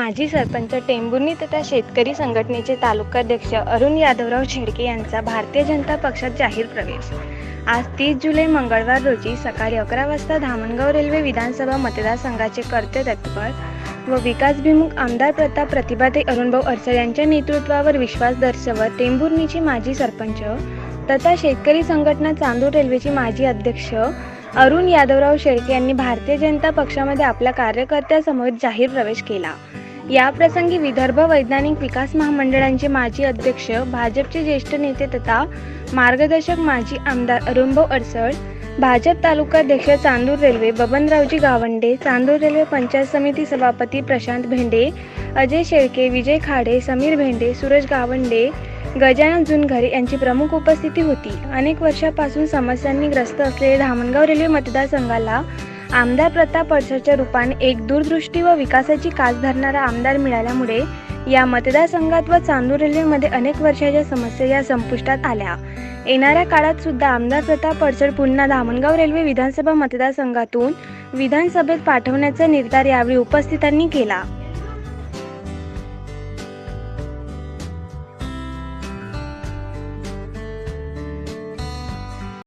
माजी सरपंच टेंभुर्णी तथा शेतकरी संघटनेचे तालुकाध्यक्ष अरुण यादवराव शेडके यांचा भारतीय जनता पक्षात जाहीर प्रवेश. आज तीस जुलै मंगळवार रोजी सकाळी अकरा वाजता धामणगाव रेल्वे विधानसभा मतदारसंघाचे कर्ते तत्पर व विकासभिमुख आमदार प्रताप प्रतिभाते अरुणभाऊ अडसर यांच्या नेतृत्वावर विश्वास दर्शवत टेंभुर्णीचे माजी सरपंच तथा शेतकरी संघटना चांदूर रेल्वेचे माजी अध्यक्ष अरुण यादवराव शेळके यांनी भारतीय जनता पक्षामध्ये आपल्या कार्यकर्त्यासमोर जाहीर प्रवेश केला. या प्रसंगी विदर्भ वैज्ञानिक विकास महामंडळांचे माजी अध्यक्ष भाजपचे ज्येष्ठ नेते तथा मार्गदर्शक माजी आमदार अरुणभाऊ अडसळ भाजप तालुकाध्यक्ष चांदूर रेल्वे बबनरावजी गावंडे चांदूर रेल्वे पंचायत समिती सभापती प्रशांत भेंडे अजय शेळके विजय खाडे समीर भेंडे सुरज गावंडे गजानन जुनघरे यांची प्रमुख उपस्थिती होती. अनेक वर्षापासून समस्यांनी ग्रस्त असलेले धामणगाव रेल्वे मतदारसंघाला आमदार प्रताप पडसरच्या रूपाने एक दूरदृष्टी व विकासाची कास धरणारा आमदार मिळाल्यामुळे या मतदारसंघात व चांदूर रेल्वेमध्ये अनेक वर्षाच्या समस्या या संपुष्टात आल्या. येणाऱ्या काळात सुद्धा आमदार प्रताप अडसर पुन्हा धामणगाव रेल्वे विधानसभा मतदारसंघातून विधानसभेत पाठवण्याचा निर्धार यावेळी उपस्थितांनी केला.